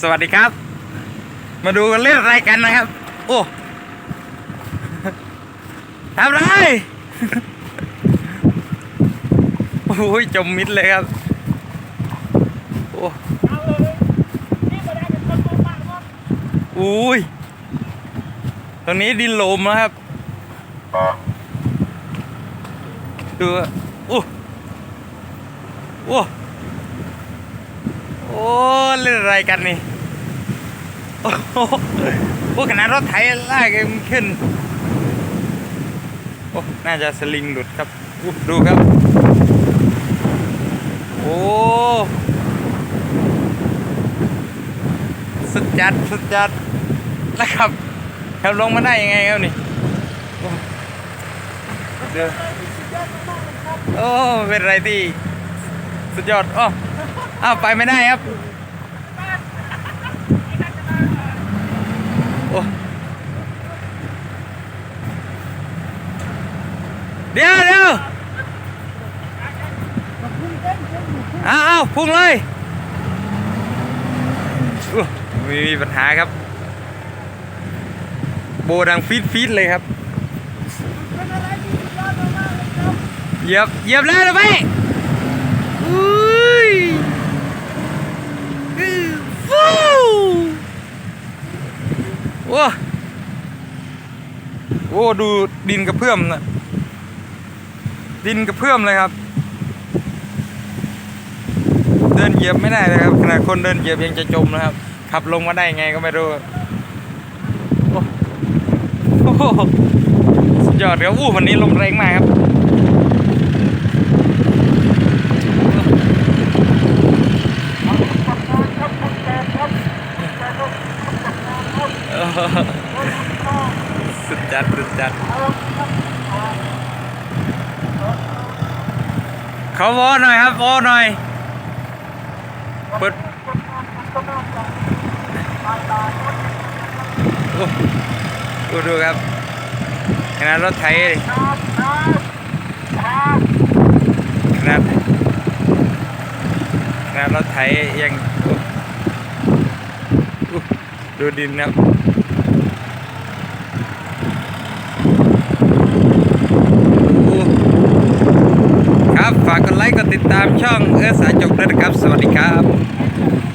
สวัสดีครับ มาดูกันเล่นอะไรกันนะครับ โอ้ทำไรโอ้ยจมมิดเลยครับโอ้อุ้ยตรงนี้ดินโลมนะครับ ดูอะโอ้โอ้โอ้ เล่นอะไรกันนี่โอ้โหพวกขนาดรถไถลากยังขึ้น โอ้ น่าจะสลิงหลุดครับ ดูครับ โอ้สุดจัดสุดจัดแล้วครับครับลงมาได้ยังไงครับนี่โอ้เดี๋ยวโอ้ เป็นอะไรที่ สุดยอดอ้ออ้าวไปไม่ได้ครับโอ้เดี๋ยวเดี๋ยวเอาเอาพุ่งเลยม,มีปัญหาครับ โบดังฟีดฟีดเลยครับเหยียบเหยียบแล้วนะพี่อุ้ยอื้อฟู ว้าโอ้ดูดินกระเพื่อมนะดินกระเพื่อมเลยครับ เดินเหยียบไม่ได้เลยครับขนาดคนเดินเหยียบยังจะจมนะครับ ขับลงมาได้ไงก็ไม่รู้โอ้โอ้โหสุดยอดครับอู้วันนี้ลมแรงมากครับ เออ สุดจัดสุดจัด เขาวอหน่อยครับวอหน่อย เปิดดูดูครับขนาดรถไถดิขนาดขนาดรถไถยังดูดินครับ ครับ ฝากกดไลค์กดติดตามช่องเออสายจกด้วยนะครับ สวัสดีครับ